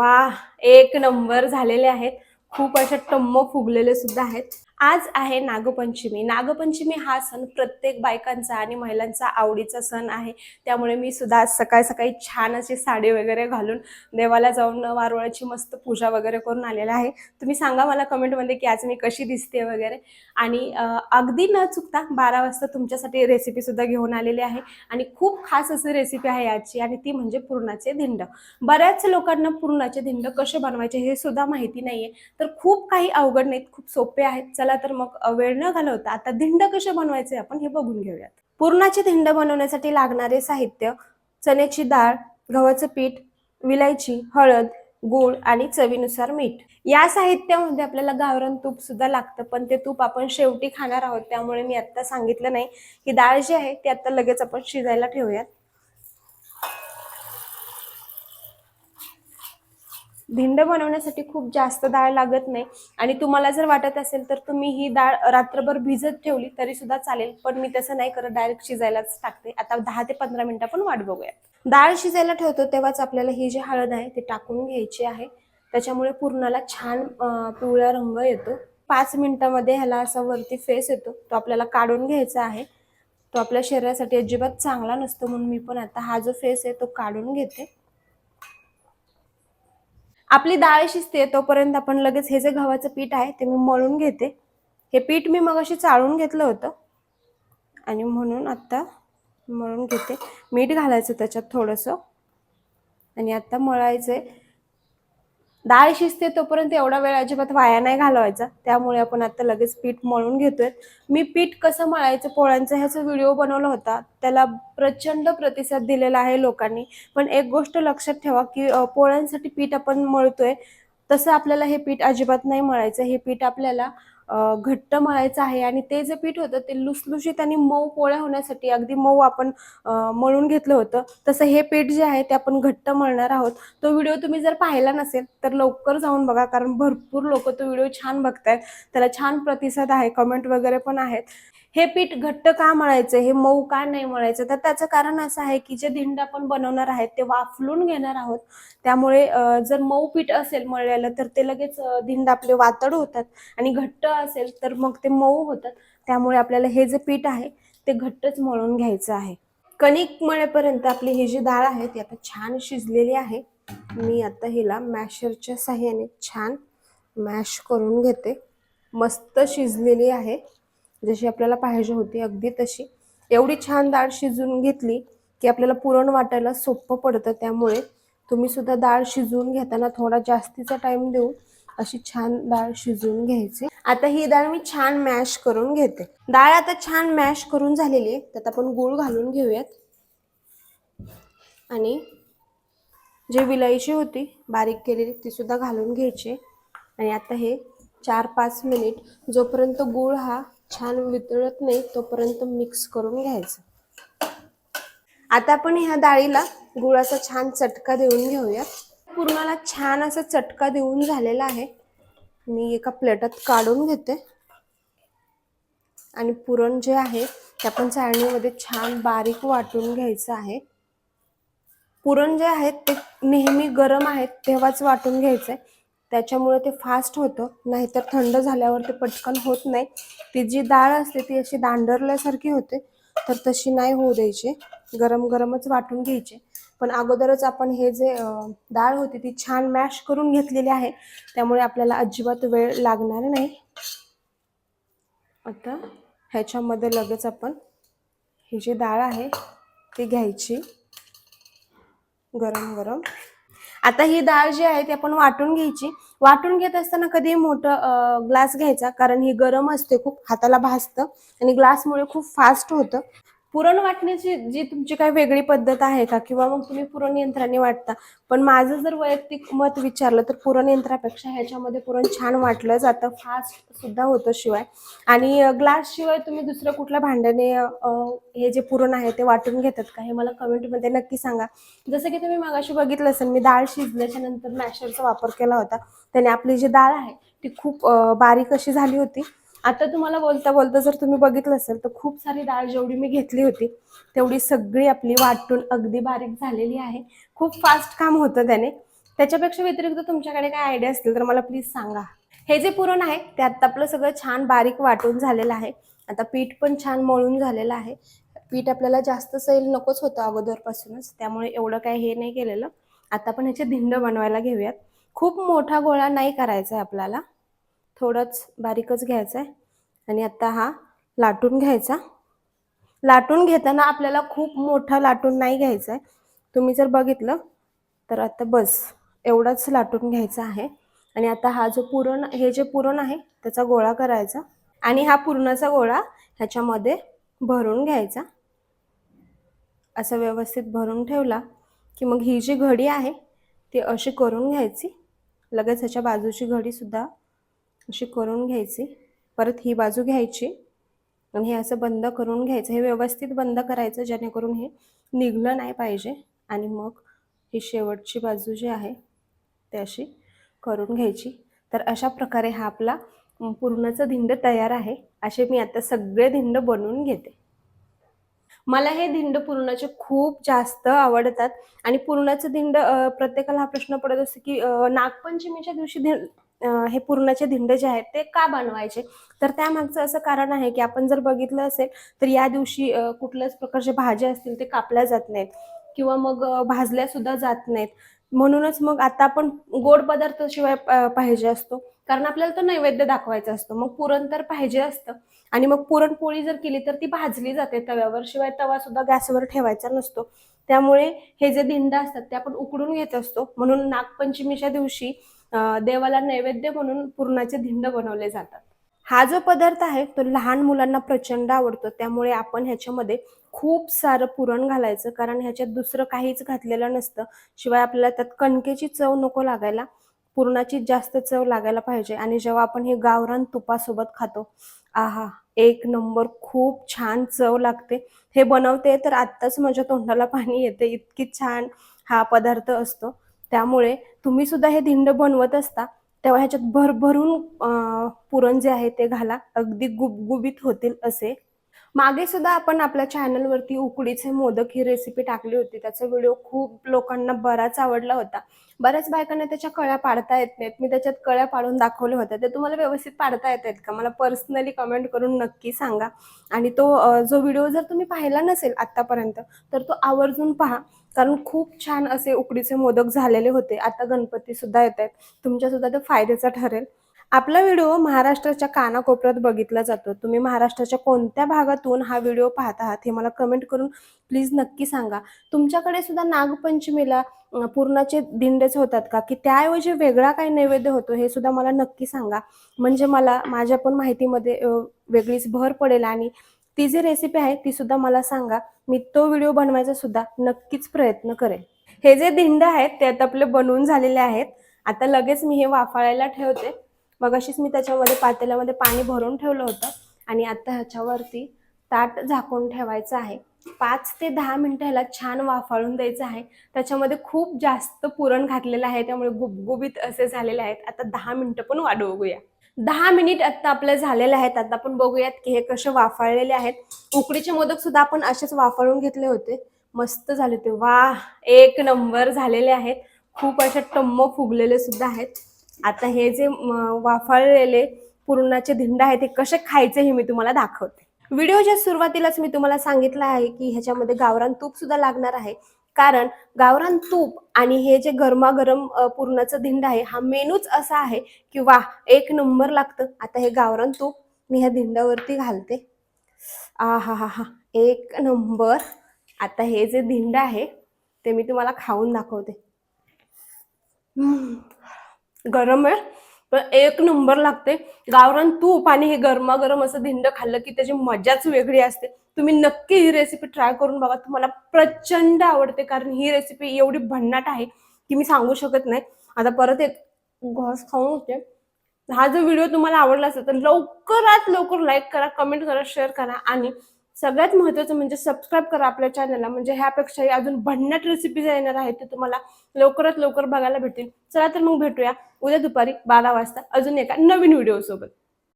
वा एक नंबर झालेले आहेत. खूप अशा टम्म फुगलेले सुद्धा आहेत. आज आहे नागपंचमी. नागपंचमी हा सण प्रत्येक बायकांचा आणि महिलांचा आवडीचा सण आहे. त्यामुळे मी सुद्धा आज सकाळी सकाळी छान अशी साडी वगैरे घालून देवाला जाऊन वारुळाची मस्त पूजा वगैरे करून आलेला आहे. तुम्ही सांगा मला कमेंटमध्ये की आज मी कशी दिसते वगैरे. आणि अगदी न चुकता बारा वाजता तुमच्यासाठी रेसिपी सुद्धा घेऊन आलेली आहे. आणि खूप खास अशी रेसिपी आहे याची आणि ती म्हणजे पुरणाचे धिंड. बऱ्याच लोकांना पुरणाचे धिंड कसे बनवायचे हे सुद्धा माहिती नाहीये. तर खूप काही अवघड नाहीत खूप सोपे आहेत. चला तर मग वेळ न घालवता आता धिंड कसे बनवायचे आपण हे बघून घेऊयात. पुरणाचे धिंड बनवण्यासाठी लागणारे साहित्य चण्याची डाळ गव्हाचं पीठ विलायची हळद गूळ आणि चवीनुसार मीठ. या साहित्यामध्ये आपल्याला गावरण तूप सुद्धा लागतं पण ते तूप आपण शेवटी खाणार आहोत त्यामुळे मी आत्ता सांगितलं नाही. की डाळ जी आहे ती आता लगेच आपण शिजायला ठेवूयात. धिंड बनवण्यासाठी खूप जास्त डाळ लागत नाही. आणि तुम्हाला जर वाटत असेल तर तुम्ही ही डाळ रात्रभर भिजत ठेवली तरी सुद्धा चालेल पण मी तसं नाही करत. डायरेक्ट शिजायलाच टाकते. आता दहा ते पंधरा मिनिटं आपण वाट बघूयात. डाळ शिजायला ठेवतो तेव्हाच आपल्याला ही जी हळद आहे ती टाकून घ्यायची आहे. त्याच्यामुळे पूर्णाला छान पिवळा रंग येतो. पाच मिनिटामध्ये ह्याला असा वरती फेस येतो. तो आपल्याला काढून घ्यायचा आहे. तो आपल्या शरीरासाठी अजिबात चांगला नसतो म्हणून मी पण आता हा जो फेस आहे तो काढून घेते. आपली डाळ शिजते तोपर्यंत आपण लगेच हे जे गव्हाचं पीठ आहे ते मी मळून घेते. हे पीठ मी मग अशी चाळून घेतलं होतं. आणि म्हणून आत्ता मळून घेते. मीठ घालायचं त्याच्यात थोडंसं. आणि आत्ता मळायचं आहे डाळ शिजते तोपर्यंत एवढा वेळ अजिबात वाया नाही घालवायचा. त्यामुळे आपण आता लगेच पीठ मळून घेतोय. मी पीठ कसं मळायचं पोळ्यांचा ह्याचा व्हिडिओ बनवला होता. त्याला प्रचंड प्रतिसाद दिलेला आहे लोकांनी. पण एक गोष्ट लक्षात ठेवा की पोळ्यांसाठी पीठ आपण मळतोय. तसं आपल्याला हे पीठ अजिबात नाही मळायचं. हे पीठ आपल्याला घट्ट मळायचं आहे आणि ते जे पीठ होतं ते लुसलुशीत आणि मऊ पोळ्या होण्यासाठी अगदी मऊ आपण मळून घेतलं होतं. तसं हे पीठ जे आहे ते आपण घट्ट मळणार आहोत. तो व्हिडिओ तुम्ही जर पाहिला नसेल तर लवकर जाऊन बघा कारण भरपूर लोक तो व्हिडिओ छान बघतायत. त्याला छान प्रतिसाद आहे कमेंट वगैरे पण आहेत. हे पीठ घट्ट का मळायचं? हे मऊ का नाही मळायचं? तर त्याचं कारण असं आहे की जे धिंड आपण बनवणार आहेत ते वाफलून घेणार आहोत. त्यामुळे जर मऊ पीठ असेल मळलेलं तर ते लगेच धिंड आपले वातड होतात आणि घट्ट असेल तर मग ते मऊ होतात. त्यामुळे आपल्याला हे जे पीठ आहे ते घट्टच मळून घ्यायचं आहे. कणिक मळेपर्यंत आपली ही जी डाळ आहे ती आता छान शिजलेली आहे. मी आता हिला मॅशरच्या साह्याने छान मॅश करून घेते. मस्त शिजलेली आहे. जशी आपल्याला पाहिजे होती अगदी तशी. एवढी छान डाळ शिजून घेतली की आपल्याला पुरण वाटायला सोपं पडतं. त्यामुळे तुम्ही सुद्धा डाळ शिजवून घेताना थोडा जास्तीचा टाइम देऊन अशी छान डाळ शिजवून घ्यायची. आता ही डाळ मी छान मॅश करून घेते. डाळ आता छान मॅश करून झालेली आहे. त्यात आपण गूळ घालून घेऊयात. आणि जे विलायची होती बारीक केलेली ती सुद्धा घालून घ्यायची. आणि आता हे चार पाच मिनिट जोपर्यंत गूळ हा छान वितळत नाही तोपर्यंत मिक्स करून घ्यायचं. आता आपण ह्या डाळीला गुळाचा छान चटका देऊन घेऊया. पूर्णाला छान असा चटका देऊन झालेला आहे. मी एका प्लेटात काढून घेते. आणि पुरण जे आहे ते आपण चाळणीमध्ये छान बारीक वाटून घ्यायचं आहे. पुरण जे आहे ते नेहमी गरम आहेत तेव्हाच वाटून घ्यायचं आहे त्याच्यामुळे ते फास्ट होतं. नाहीतर थंड झाल्यावर ते पटकन होत नाही. ती जी डाळ असते ती अशी दांडरल्यासारखी होते तर तशी नाही होऊ द्यायची. गरम गरमच वाटून घ्यायचे. पण अगोदरच आपण हे जे डाळ होती ती छान मॅश करून घेतलेली आहे. त्यामुळे आपल्याला अजिबात वेळ लागणार नाही. आता ह्याच्यामध्ये लगेच आपण ही जी डाळ आहे ती घ्यायची. गरम गरम. आता ही डाळ जी आहे ती आपण वाटून घ्यायची. वाटून घेत असताना कधी मोठं ग्लास घ्यायचा कारण ही गरम असते खूप हाताला भाजतं आणि ग्लासमुळे खूप फास्ट होतं. पुरण वाटण्याची जी तुमची काही वेगळी पद्धत आहे का? किंवा मग तुम्ही पुरण यंत्राने वाटता. पण माझं जर वैयक्तिक मत विचारलं तर पुरण यंत्रापेक्षा ह्याच्यामध्ये पुरण छान वाटलं जातं. फास्ट सुद्धा होतं शिवाय. आणि ग्लास शिवाय तुम्ही दुसरं कुठल्या भांड्याने हे जे पुरण आहे ते वाटून घेतात का? हे मला कमेंटमध्ये नक्की सांगा. जसं की तुम्ही मागाशी बघितलं असेल मी डाळ शिजल्याच्या नंतर मॅशरचा वापर केला होता. त्याने आपली जी डाळ आहे ती खूप बारीक अशी झाली होती. आता तुम्हाला बोलता बोलता जर तुम्ही बघितलं असेल तर खूप सारी डाळ जेवढी मी घेतली होती तेवढी सगळी आपली वाटून अगदी बारीक झालेली आहे. खूप फास्ट काम होतं त्याने. त्याच्यापेक्षा व्यतिरिक्त तुमच्याकडे काय आयडिया असतील तर मला प्लीज सांगा. हे जे पुरण आहे ते आता आपलं सगळं छान बारीक वाटून झालेलं आहे. आता पीठ पण छान मळून झालेलं आहे. पीठ आपल्याला जास्त सैल नकोच होतं अगोदरपासूनच त्यामुळे एवढं काही हे नाही केलेलं. आता आपण ह्याचे धिंड बनवायला घेऊयात. खूप मोठा गोळा नाही करायचा आहे आपल्याला. थोडंच बारीकच घ्यायचं आहे आणि आता हा लाटून घ्यायचा. लाटून घेताना आपल्याला खूप मोठा लाटून नाही घ्यायचा आहे तुम्ही जर बघितलं तर आता बस एवढाच लाटून घ्यायचा आहे. आणि आता हा जो पुरण हे जे पुरण आहे त्याचा गोळा करायचा. आणि हा पुरणाचा गोळा ह्याच्यामध्ये भरून घ्यायचा. असं व्यवस्थित भरून ठेवला की मग ही जी घडी आहे ती अशी करून घ्यायची. लगेच ह्याच्या बाजूची घडीसुद्धा अशी करून घ्यायची. परत ही बाजू घ्यायची आणि हे असं बंद करून घ्यायचं. हे व्यवस्थित बंद करायचं जेणेकरून हे निघलं नाही पाहिजे. आणि मग ही शेवटची बाजू जी आहे ती अशी करून घ्यायची. तर अशा प्रकारे हा आपला पूर्णाचं धिंड तयार आहे. असे मी आता सगळे धिंड बनवून घेते. मला हे धिंड पुरणाचे खूप जास्त आवडतात. आणि पुरणाचं धिंड प्रत्येकाला हा प्रश्न पडत असतो की नागपंचमीच्या दिवशी हे पुरणाचे धिंड जे आहेत ते का बनवायचे? तर त्यामागचं असं कारण आहे की आपण जर बघितलं असेल तर या दिवशी कुठल्याच प्रकारच्या भाज्या असतील ते कापल्या जात नाहीत. किंवा मग भाजल्या सुद्धा जात नाहीत. म्हणूनच मग आता आपण गोड पदार्थ शिवाय पाहिजे असतो. कारण आपल्याला तो नैवेद्य दाखवायचा असतो. मग पुरण तर पाहिजे असतं. आणि मग पुरणपोळी जर केली तर ती भाजली जाते तव्यावर. शिवाय तवा सुद्धा गॅसवर ठेवायचा नसतो. त्यामुळे हे जे धिंड असतात ते आपण उकडून घेत असतो. म्हणून नागपंचमीच्या दिवशी देवाला नैवेद्य म्हणून पुरणाचे धिंड बनवले जातात. हा जो पदार्थ आहे तो लहान मुलांना प्रचंड आवडतो. त्यामुळे आपण ह्याच्यामध्ये खूप सारं पुरण घालायचं. कारण ह्याच्यात दुसरं काहीच घातलेलं नसतं. शिवाय आपल्याला त्यात कणकेची चव नको लागायला. पुरणाची जास्त चव लागायला पाहिजे. आणि जेव्हा आपण हे गावरान तुपासोबत खातो आहा एक नंबर खूप छान चव लागते. हे बनवते तर आत्ताच माझ्या तोंडाला पाणी येते. इतकी छान हा पदार्थ असतो. त्यामुळे तुम्ही सुद्धा हे धिंड बनवत असता तेव्हा ह्याच्यात भरभरून पुरण जे आहे ते घाला. अगदी गुबगुबीत होतील असे. मागे सुद्धा आपण आपल्या चॅनलवरती उकडीचे मोदक ही रेसिपी टाकली होती. त्याचा व्हिडिओ खूप लोकांना बराच आवडला होता. बऱ्याच बायकांना त्याच्या कळ्या पाडता येत नाहीत. मी त्याच्यात कळ्या पाडून दाखवल्या होत्या. ते तुम्हाला व्यवस्थित पाडता येत आहेत का? मला पर्सनली कमेंट करून नक्की सांगा. आणि तो जो व्हिडिओ जर तुम्ही पाहिला नसेल आत्तापर्यंत तर तो आवर्जून पहा. कारण खूप छान असे उकडीचे मोदक झालेले होते. आता गणपती सुद्धा येत आहेत. तुमच्या सुद्धा ते फायद्याचा ठरेल. आपला व्हिडिओ महाराष्ट्राच्या कानाकोपऱ्यात बघितला जातो. तुम्ही महाराष्ट्राच्या कोणत्या भागातून हा व्हिडिओ पाहत आहात हे मला कमेंट करून प्लीज नक्की सांगा. तुमच्याकडे सुद्धा नागपंचमीला पूर्णाचे दिंडेच होतात का? की त्याऐवजी वेगळा काही नैवेद्य होतो हे सुद्धा मला नक्की सांगा. म्हणजे मला माझ्या पण माहितीमध्ये वेगळीच भर पडेल आणि ती जी रेसिपी आहे ती सुद्धा मला सांगा. मी तो व्हिडिओ बनवायचा सुद्धा नक्कीच प्रयत्न करेन. हे जे दिंड आहेत ते आता आपले बनवून झालेले आहेत. आता लगेच मी हे वाफाळायला ठेवते. मग अशीच मी त्याच्यामध्ये पातेल्यामध्ये पाणी भरून ठेवलं होतं आणि आता ह्याच्यावरती ताट झाकून ठेवायचं आहे. पाच ते दहा मिनिटं ह्याला छान वाफाळून द्यायचं आहे. त्याच्यामध्ये खूप जास्त पुरण घातलेलं आहे त्यामुळे गुबगुबीत असे झालेले आहेत. आता दहा मिनिटं पण वाढवूया दहा मिनिट आता आपल्या झालेले आहेत. आता आपण बघूयात की हे कसे वाफाळलेले आहेत. उकडीचे मोदक सुद्धा आपण असेच वाफाळून घेतले होते. मस्त झाले होते. वा एक नंबर झालेले आहेत. खूप असे टम्म फुगलेले सुद्धा आहेत. आता हे जे वाफाळलेले पुरणाचे धिंड आहेत ते कसे खायचे हे मी तुम्हाला दाखवते. व्हिडिओच्या सुरुवातीलाच मी तुम्हाला सांगितलं आहे की ह्याच्यामध्ये गावरान तूप सुद्धा लागणार आहे. कारण गावरान तूप आणि हे जे गरमागरम पुरणाचं धिंड आहे हा मेनूच असा आहे की वा एक नंबर लागतं. आता हे गावरान तूप मी ह्या धिंडावरती घालते. आ हा हा हा एक नंबर. आता हे जे धिंड आहे ते मी तुम्हाला खाऊन दाखवते. गरम आहे. पण एक नंबर लागते. गावरान तूप आणि हे गरमागरम असं धिंड खाल्लं की त्याची मजाच वेगळी असते. तुम्ही नक्की ही रेसिपी ट्राय करून बघा. तुम्हाला प्रचंड आवडते कारण ही रेसिपी एवढी भन्नाट आहे की मी सांगू शकत नाही. आता परत एक घास खाऊन होते हा जो व्हिडिओ तुम्हाला आवडला असेल तर लवकरात लवकर लाईक करा कमेंट करा शेअर करा आणि सगळ्यात महत्त्वाचं म्हणजे सबस्क्राईब करा आपल्या चॅनलला म्हणजे ह्यापेक्षाही अजून भन्नाट रेसिपीज येणार आहेत ते तुम्हाला लवकरात लवकर बघायला भेटतील. चला तर मग भेटूया उद्या दुपारी बारा वाजता. अजून एका नवीन व्हिडिओ सोबत.